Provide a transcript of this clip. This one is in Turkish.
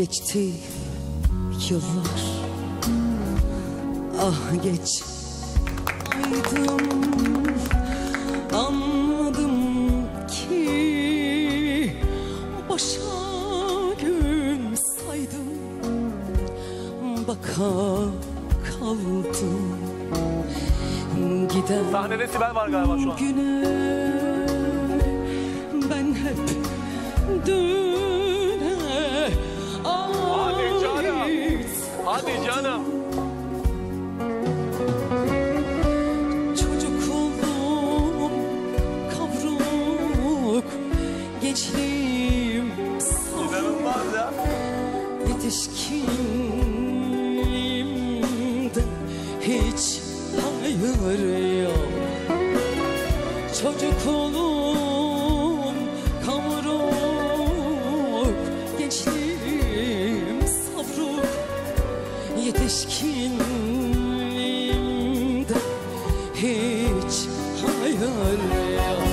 Geçti yıllar. Ah geç. Aydım Anladım ki Başa gün saydım. Baka kaldım. Giden Sahnede Sibel var galiba şu an. güne Hadi canım. Çocukluğum kavruk Gençliğim İnanılmaz ya. Yetişkinliğimde hiç hayır yok Çocukluğum Yetişkinliğimde hiç hayır yok